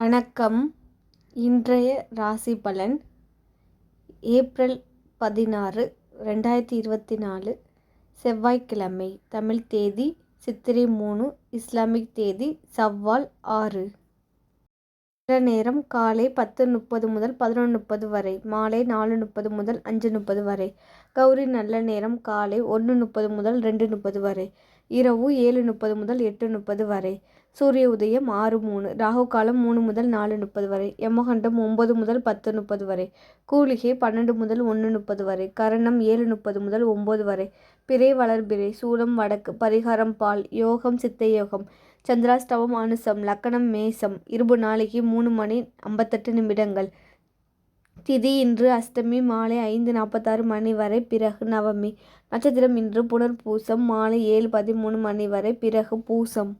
வணக்கம். இன்றைய ராசி பலன் ஏப்ரல் பதினாறு ரெண்டாயிரத்தி இருபத்தி நாலு செவ்வாய்க்கிழமை. தமிழ் தேதி சித்திரை மூணு இஸ்லாமிக் தேதி சவ்வால் ஆறு. நல்ல நேரம் காலை பத்து முப்பது முதல் பதினொன்று முப்பது வரை மாலை நாலு முப்பது முதல் அஞ்சு முப்பது வரை. கௌரி நல்ல நேரம் காலை ஒன்று முப்பது முதல் ரெண்டு முப்பது வரை. இரவு ஏழு முப்பது முதல் எட்டு முப்பது வரை. சூரிய உதயம் ஆறு மூணு ராகு காலம் மூணு முதல் நாலு முப்பது வரை யமகண்டம் ஒம்பது முதல் பத்து முப்பது வரை கூலிகை பன்னெண்டு முதல் ஒன்று முப்பது வரை கரணம் ஏழு முப்பது முதல் ஒம்பது வரை பிறை வளர்பிறை சூலம் வடக்கு பரிகாரம் பால் யோகம் சித்த யோகம் சந்திராஷ்டவம் அனுசம் லக்கணம் மேசம் இருபு நாளைக்கு மூணு மணி ஐம்பத்தெட்டு நிமிடங்கள் திதி இன்று அஷ்டமி மாலை ஐந்து நாற்பத்தாறு மணி வரை பிறகு நவமி நட்சத்திரம் இன்று புனர்பூசம் மாலை ஏழு பதிமூணு மணி வரை பிறகு பூசம்.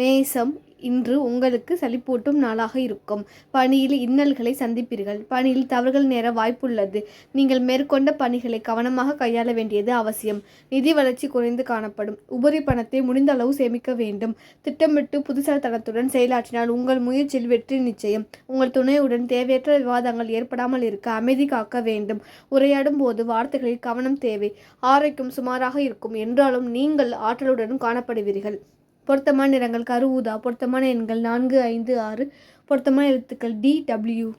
மேசம் இன்று உங்களுக்கு சளிப்பூட்டும் நாளாக இருக்கும். பணியில் இன்னல்களை சந்திப்பீர்கள். பணியில் தவறுகள் நேர வாய்ப்புள்ளது. நீங்கள் மேற்கொண்ட பணிகளை கவனமாக கையாள வேண்டியது அவசியம். நிதி வளர்ச்சி குறைந்து காணப்படும். உபரி பணத்தை முடிந்த அளவு சேமிக்க வேண்டும். திட்டமிட்டு புதுசாத்தனத்துடன் செயலாற்றினால் உங்கள் முயற்சியில் வெற்றி நிச்சயம். உங்கள் துணையுடன் தேவையற்ற விவாதங்கள் ஏற்படாமல் இருக்க அமைதி காக்க வேண்டும். உரையாடும் போது வார்த்தைகளில் கவனம் தேவை. ஆரோக்கியம் சுமாராக இருக்கும். என்றாலும் நீங்கள் ஆற்றலுடன் காணப்படுவீர்கள். பொருத்தமான நிறங்கள் கருஊதா பொருத்தமான எண்கள் நான்கு ஐந்து ஆறு பொருத்தமான எழுத்துக்கள் டி டபிள்யூ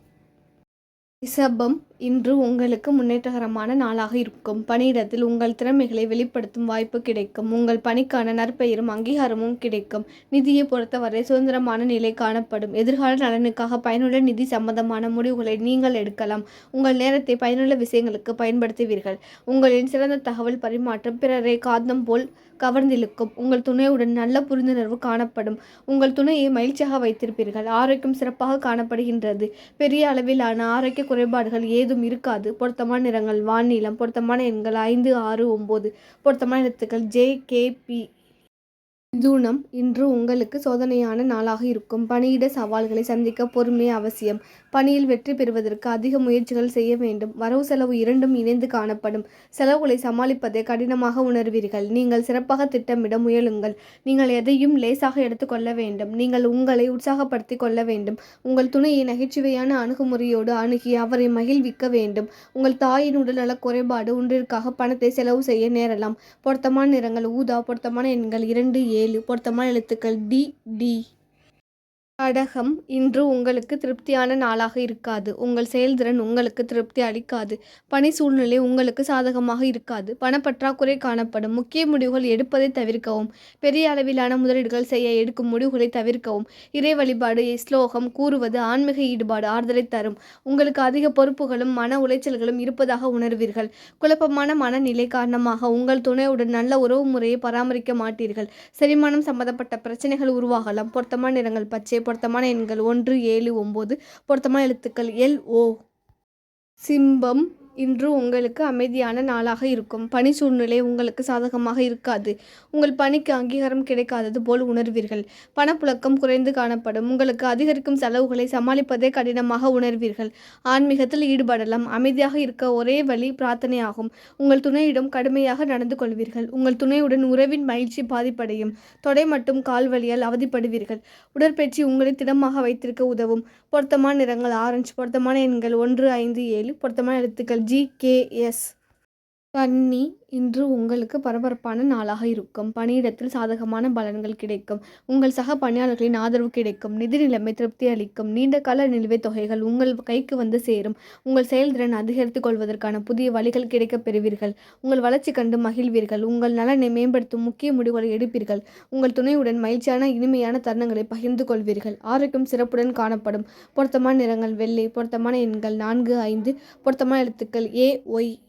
ரிஷபம் இன்று உங்களுக்கு முன்னேற்றகரமான நாளாக இருக்கும். பணியிடத்தில் உங்கள் திறமைகளை வெளிப்படுத்தும் வாய்ப்பு கிடைக்கும். உங்கள் பணிக்கான நற்பெயரும் அங்கீகாரமும் கிடைக்கும். நிதியை பொறுத்தவரை சுதந்திரமான நிலை காணப்படும். எதிர்கால நலனுக்காக பயனுள்ள நிதி சம்பந்தமான முடிவுகளை நீங்கள் எடுக்கலாம். உங்கள் நேரத்தை பயனுள்ள விஷயங்களுக்கு பயன்படுத்துவீர்கள். உங்களின் சிறந்த தகவல் பரிமாற்றம் பிறரை காந்தம் போல் கவர்ந்திழுக்கும். உங்கள் துணையுடன் நல்ல புரிந்துணர்வு காணப்படும். உங்கள் துணையை மகிழ்ச்சியாக வைத்திருப்பீர்கள். ஆரோக்கியம் சிறப்பாக காணப்படுகின்றது. பெரிய அளவிலான ஆரோக்கிய குறைபாடுகள் எதுவும் இருக்காது. பொருத்தமான நிறங்கள் வானிலம் பொருத்தமான எண்கள் ஐந்து ஆறு ஒம்பது பொருத்தமான எழுத்துக்கள் ஜே கே பி ஜூனம் இன்று உங்களுக்கு சோதனையான நாளாக இருக்கும். பணியிட சவால்களை சந்திக்க பொறுமை அவசியம். பணியில் வெற்றி பெறுவதற்கு அதிக முயற்சிகள் செய்ய வேண்டும். வரவு செலவு இரண்டும் இணைந்து காணப்படும். செலவுகளை சமாளிப்பதை கடினமாக உணர்வீர்கள். நீங்கள் சிறப்பாக திட்டமிட முயலுங்கள். நீங்கள் எதையும் லேசாக எடுத்துக்கொள்ள வேண்டும். நீங்கள் உங்களை உற்சாகப்படுத்திக் கொள்ள வேண்டும். உங்கள் துணையை நகைச்சுவையான அணுகுமுறையோடு அணுகி அவரை மகிழ்விக்க வேண்டும். உங்கள் தாயின் உடல்நல குறைபாடு ஒன்றிற்காக பணத்தை செலவு செய்ய நேரலாம். பொருத்தமான நிறங்கள் ஊதா பொருத்தமான எண்கள் இரண்டு ஏ ஏழு பொருத்தமான எழுத்துக்கள் டி டி கடகம் இன்று உங்களுக்கு திருப்தியான நாளாக இருக்காது. உங்கள் செயல்திறன் உங்களுக்கு திருப்தி அளிக்காது. பணி சூழ்நிலை உங்களுக்கு சாதகமாக இருக்காது. பணப்பற்றாக்குறை காணப்படும். முக்கிய முடிவுகள் எடுப்பதை தவிர்க்கவும். பெரிய அளவிலான முதலீடுகள் செய்ய எடுக்கும் முடிவுகளை தவிர்க்கவும். இறை வழிபாடு ஸ்லோகம் கூறுவது ஆன்மீக ஈடுபாடு ஆறுதலை தரும். உங்களுக்கு அதிக பொறுப்புகளும் மன உளைச்சல்களும் இருப்பதாக உணர்வீர்கள். குழப்பமான மனநிலை காரணமாக உங்கள் துணையுடன் நல்ல உறவு முறையை பராமரிக்க மாட்டீர்கள். செரிமானம் சம்பந்தப்பட்ட பிரச்சனைகள் உருவாகலாம். பொருத்தமான நிறங்கள் பச்சை பொருத்தமான எண்கள் ஒன்று ஏழு ஒம்பது. பொருத்தமான எழுத்துக்கள் எல் ஓ. சிம்பம் இன்று உங்களுக்கு அமைதியான நாளாக இருக்கும். பணி சூழ்நிலை உங்களுக்கு சாதகமாக இருக்காது. உங்கள் பணிக்கு அங்கீகாரம் கிடைக்காதது போல் உணர்வீர்கள். பணப்புழக்கம் குறைந்து காணப்படும். உங்களுக்கு அதிகரிக்கும் செலவுகளை சமாளிப்பதே கடினமாக உணர்வீர்கள். ஆன்மீகத்தில் ஈடுபடலாம். அமைதியாக இருக்க ஒரே வழி பிரார்த்தனையாகும். உங்கள் துணையிடம் கடுமையாக நடந்து கொள்வீர்கள். உங்கள் துணையுடன் உறவின் மகிழ்ச்சி பாதிப்படையும். தொடை மட்டும் கால் வழியால் அவதிப்படுவீர்கள். உடற்பயிற்சி உங்களை திடமாக வைத்திருக்க உதவும். பொருத்தமான நிறங்கள் ஆரஞ்சு பொருத்தமான எண்கள் ஒன்று ஐந்து ஏழு பொருத்தமான எழுத்துக்கள் ಜಿ ಕೆ ಎಸ್ கன்னி இன்று உங்களுக்கு பரபரப்பான நாளாக இருக்கும். பணியிடத்தில் சாதகமான பலன்கள் கிடைக்கும். உங்கள் சக பணியாளர்களின் ஆதரவு கிடைக்கும். நிதி நிலைமை திருப்தி அளிக்கும். நீண்ட கால நிலுவைத் தொகைகள் உங்கள் கைக்கு வந்து சேரும். உங்கள் செயல்திறன் அதிகரித்துக் கொள்வதற்கான புதிய வழிகள் கிடைக்கப் பெறுவீர்கள். உங்கள் வளர்ச்சி கண்டு மகிழ்வீர்கள். உங்கள் நலனை மேம்படுத்தும் முக்கிய முடிவுகளை எடுப்பீர்கள். உங்கள் துணையுடன் மகிழ்ச்சியான இனிமையான தருணங்களை பகிர்ந்து கொள்வீர்கள். ஆரோக்கியம் சிறப்புடன் காணப்படும். பொருத்தமான நிறங்கள் வெள்ளை பொருத்தமான எண்கள் நான்கு ஐந்து பொருத்தமான எழுத்துக்கள் ஏ ஒய்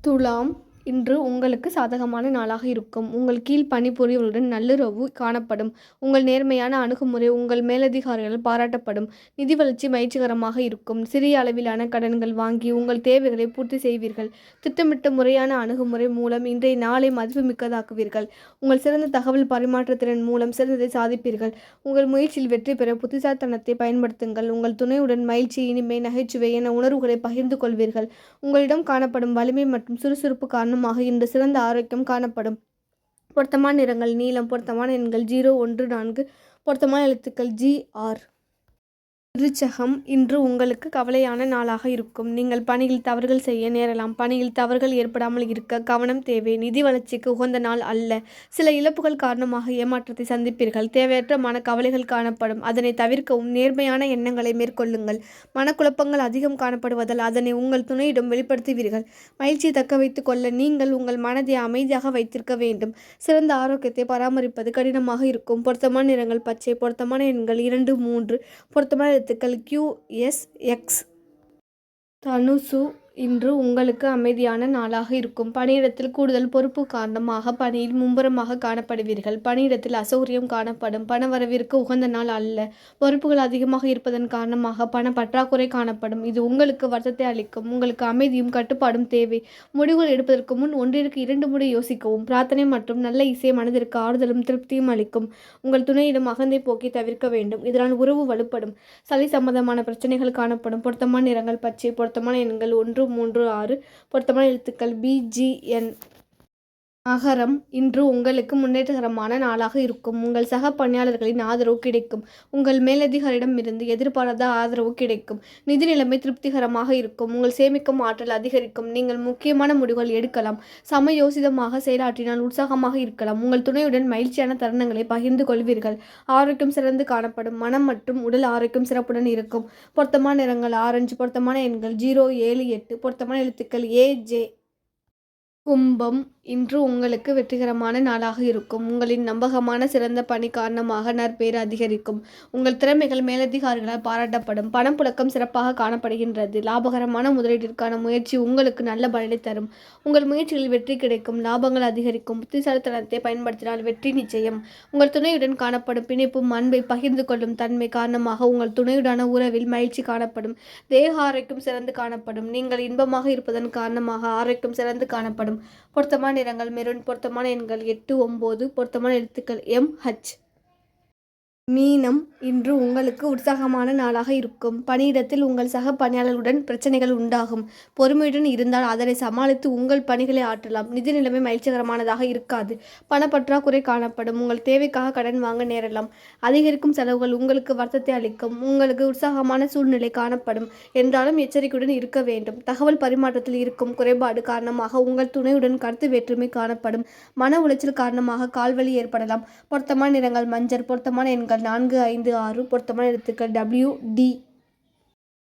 துலாம் இன்று உங்களுக்கு சாதகமான நாளாக இருக்கும். உங்கள் கீழ் பணிபுரியவர்களுடன் நல்லுறவு காணப்படும். உங்கள் நேர்மையான அணுகுமுறை உங்கள் மேலதிகாரிகள் பாராட்டப்படும். நிதி வளர்ச்சி மகிழ்ச்சிகரமாக இருக்கும். சிறிய அளவிலான கடன்கள் வாங்கி உங்கள் தேவைகளை பூர்த்தி செய்வீர்கள். திட்டமிட்ட முறையான அணுகுமுறை மூலம் இன்றைய நாளை மதிப்புமிக்கதாக்குவீர்கள். உங்கள் சிறந்த தகவல் பரிமாற்றத்திறன் மூலம் சிறந்ததை சாதிப்பீர்கள். உங்கள் முயற்சியில் வெற்றி பெற புத்திசாலித்தனத்தை பயன்படுத்துங்கள். உங்கள் துணையுடன் மகிழ்ச்சி இனிமை நகைச்சுவை என உணர்வுகளை பகிர்ந்து கொள்வீர்கள். உங்களிடம் காணப்படும் வலிமை மற்றும் சுறுசுறுப்பு காரணம் காரணமாக இன்று சிறந்த ஆரோக்கியம் காணப்படும். பொருத்தமான நிறங்கள் நீளம் பொருத்தமான எண்கள் ஜீரோ ஒன்று நான்கு பொருத்தமான எழுத்துக்கள் ஜி ஆர். விருச்சகம் இன்று உங்களுக்கு கவலையான நாளாக இருக்கும். நீங்கள் பணியில் தவறுகள் செய்ய நேரலாம். பணியில் தவறுகள் ஏற்படாமல் இருக்க கவனம் தேவை. நிதி வளர்ச்சிக்கு உகந்த நாள் அல்ல. சில இழப்புகள் காரணமாக ஏமாற்றத்தை சந்திப்பீர்கள். தேவையற்ற மன கவலைகள் காணப்படும். அதனை தவிர்க்கவும் நேர்மையான எண்ணங்களை மேற்கொள்ளுங்கள். மனக்குழப்பங்கள் அதிகம் காணப்படுவதால் அதனை உங்கள் துணையிடம் வெளிப்படுத்துவீர்கள். மகிழ்ச்சியை தக்க வைத்துக் கொள்ள நீங்கள் உங்கள் மனதை அமைதியாக வைத்திருக்க வேண்டும். சிறந்த ஆரோக்கியத்தை பராமரிப்பது கடினமாக இருக்கும். பொருத்தமான நிறங்கள் பச்சை. பொருத்தமான எண்கள் இரண்டு மூன்று. பொருத்தமான எழுத்துக்கள் கியூஎஸ்எக்ஸ் எஸ் எக்ஸ் தனுசு இன்று உங்களுக்கு அமைதியான நாளாக இருக்கும். பணியிடத்தில் கூடுதல் பொறுப்பு காரணமாக பணியில் மும்புறமாக காணப்படுவீர்கள். பணியிடத்தில் அசௌரியம் காணப்படும். பண வரவிற்கு உகந்த நாள் அல்ல. பொறுப்புகள் அதிகமாக இருப்பதன் காரணமாக பண பற்றாக்குறை காணப்படும். இது உங்களுக்கு வருத்தத்தை அளிக்கும். உங்களுக்கு அமைதியும் கட்டுப்பாடும் தேவை. முடிவுகள் எடுப்பதற்கு முன் ஒன்றிற்கு இரண்டு முறை யோசிக்கவும். பிரார்த்தனை மற்றும் நல்ல இசை மனதிற்கு ஆறுதலும் திருப்தியும் அளிக்கும். உங்கள் துணையிடம் அகந்தை போக்கி தவிர்க்க வேண்டும். இதனால் உறவு வலுப்படும். சளி சம்பந்தமான பிரச்சனைகள் காணப்படும். பொருத்தமான நிறங்கள் பச்சை. பொருத்தமான எண்கள் ஒன்று மூன்று ஆறு பொருத்தமான எழுத்துக்கள் பி ஜி மகரம் இன்று உங்களுக்கு முன்னேற்றகரமான நாளாக இருக்கும். உங்கள் சக பணியாளர்களின் ஆதரவு கிடைக்கும். உங்கள் மேலதிகாரிடம் இருந்து எதிர்பாராத ஆதரவு கிடைக்கும். நிதி நிலைமை திருப்திகரமாக இருக்கும். உங்கள் சேமிக்கும் ஆற்றல் அதிகரிக்கும். நீங்கள் முக்கியமான முடிவுகள் எடுக்கலாம். சமயோசிதமாக செயலாற்றினால் உற்சாகமாக இருக்கலாம். உங்கள் துணையுடன் மகிழ்ச்சியான தருணங்களை பகிர்ந்து கொள்வீர்கள். ஆரோக்கியம் சிறந்து காணப்படும். மனம் மற்றும் உடல் ஆரோக்கியம் சிறப்புடன் இருக்கும். பொருத்தமான நிறங்கள் ஆரஞ்சு பொருத்தமான எண்கள் ஜீரோ ஏழு எட்டு பொருத்தமான எழுத்துக்கள் ஏ ஜே கும்பம் இன்று உங்களுக்கு வெற்றிகரமான நாளாக இருக்கும். உங்களின் நம்பகமான சிறந்த பணி காரணமாக நற்பெயர் அதிகரிக்கும். உங்கள் திறமைகள் மேலதிகாரிகளால் பாராட்டப்படும். பணம் புழக்கம் சிறப்பாக காணப்படுகின்றது. லாபகரமான முதலீட்டிற்கான முயற்சி உங்களுக்கு நல்ல பலனை தரும். உங்கள் முயற்சிகளில் வெற்றி கிடைக்கும். லாபங்கள் அதிகரிக்கும். புத்திசாலித்தனத்தை பயன்படுத்தினால் வெற்றி நிச்சயம். உங்கள் துணையுடன் காணப்படும் பிணைப்பும் அன்பை பகிர்ந்து கொள்ளும் தன்மை காரணமாக உங்கள் துணையுடான உறவில் மகிழ்ச்சி காணப்படும். தேக ஆரோக்கியம் சிறந்து காணப்படும். நீங்கள் இன்பமாக இருப்பதன் காரணமாக ஆரோக்கியம் சிறந்து காணப்படும். பொருத்தமான நிறங்கள் மெரூன் பொருத்தமான எண்கள் எட்டு ஒம்பது பொருத்தமான எழுத்துக்கள் எம் ஹச் மீனம் இன்று உங்களுக்கு உற்சாகமான நாளாக இருக்கும். பணியிடத்தில் உங்கள் சக பணியாளர்களுடன் பிரச்சனைகள் உண்டாகும். பொறுமையுடன் இருந்தால் அதனை சமாளித்து உங்கள் பணிகளை ஆற்றலாம். நிதி நிலைமை மகிழ்ச்சிகரமானதாக இருக்காது. பணப்பற்றாக்குறை காணப்படும். உங்கள் தேவைக்காக கடன் வாங்க நேரலாம். அதிகரிக்கும் செலவுகள் உங்களுக்கு வருத்தத்தை அளிக்கும். உங்களுக்கு உற்சாகமான சூழ்நிலை காணப்படும். என்றாலும் எச்சரிக்கையுடன் இருக்க வேண்டும். தகவல் பரிமாற்றத்தில் இருக்கும் குறைபாடு காரணமாக உங்கள் துணையுடன் கருத்து வேற்றுமை காணப்படும். மன உளைச்சல் காரணமாக கால்வலி ஏற்படலாம். பொருத்தமான நிறங்கள் மஞ்சள் பொருத்தமான எண்கள் நான்கு ஐந்து ஆறு பொருத்தமான எழுத்துக்கள் டபிள்யூ டி